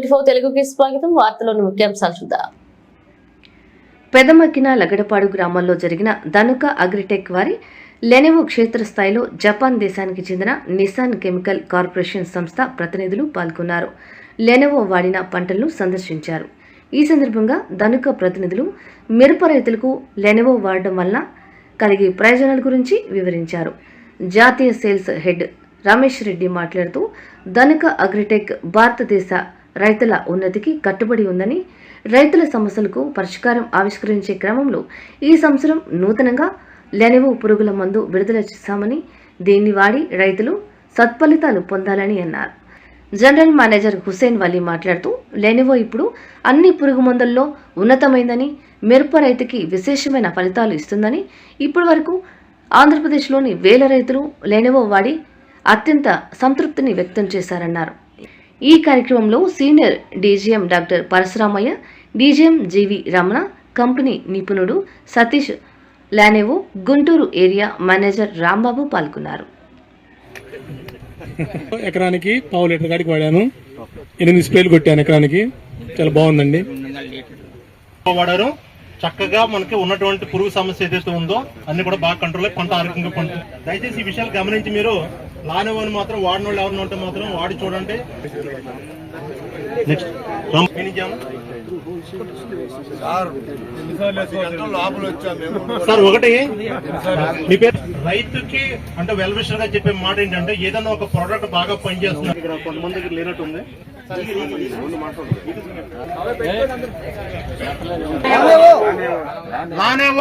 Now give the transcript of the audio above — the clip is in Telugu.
ట్వంటీ ఫోర్ తెలుగుకి స్వాగతం. వార్తలోని ముఖ్యాంశాలు చూద్దాం. పెదమక్కిన లగడపాడు గ్రామంలో జరిగిన ధనుక అగ్రిటెక్ వారి లెనెవో క్షేత్రస్థాయిలో జపాన్ దేశానికి చెందిన నిసాన్ కెమికల్ కార్పొరేషన్ సంస్థ ప్రతినిధులు పాల్గొన్నారు. లెనెవో వాడిన పంటలను సందర్శించారు. ఈ సందర్భంగా ధనుక ప్రతినిధులు మిరప రైతులకు లెనెవో వాడడం వలన కలిగే ప్రయోజనాల గురించి వివరించారు. జాతీయ సేల్స్ హెడ్ రమేష్ రెడ్డి మాట్లాడుతూ ధనుక అగ్రిటెక్ భారతదేశ రైతుల ఉన్నతికి కట్టుబడి ఉందని రైతుల సమస్యలకు పరిష్కారం ఆవిష్కరించే క్రమంలో ఈ సంవత్సరం నూతనంగా లెనెవో పురుగుల మందు విడుదల చేశామని దీన్ని వాడి రైతులు సత్ఫలితాలు పొందాలని అన్నారు. జనరల్ మేనేజర్ హుసేన్ వలీ మాట్లాడుతూ లెనెవో ఇప్పుడు అన్ని పురుగు మందుల్లో ఉన్నతమైందని మిరప రైతుకి విశేషమైన ఫలితాలు ఇస్తుందని ఇప్పటి వరకు ఆంధ్రప్రదేశ్లోని వేల రైతులు లెనెవో వాడి అత్యంత సంతృప్తిని వ్యక్తం చేశారన్నారు. ఈ కార్యక్రమంలో senior DGM doctor Parasuramayya DGM G V Ramana company నిపుణుడు సతీష్ లానేవో గుంటూరు ఏరియా మేనేజర్ రాంబాబు పాల్గొన్నారు. ఎకరానికి పావు లీటర్ కాడికి వాడాను. ఎనిమిది స్ప్రేలు కొట్టాను ఎకరానికి. చాలా బాగుందండి. వాడారు. చక్కగా మనకి ఉన్నటువంటి పురుగు సమస్య ఏదైతే ఉందో అన్ని కూడా బాగా కంట్రోల్ పంట ఆరోగ్యంగా దయచేసి ఈ విషయాలు గమనించి మీరు లానేవని మాత్రం వాడిన వాళ్ళు ఎవరిని ఉంటే మాత్రం వాడి చూడండి నెక్స్ట్ సార్ ఒకటి? మీ పేరు? రైతుకి అంటే వెల్ విషర్గా చెప్పే మాట ఏంటంటే ఏదైనా ఒక ప్రోడక్ట్ బాగా పనిచేస్తుంది ఇక్కడ కొంతమందికి లేనట్టు ఉంది. లానేవో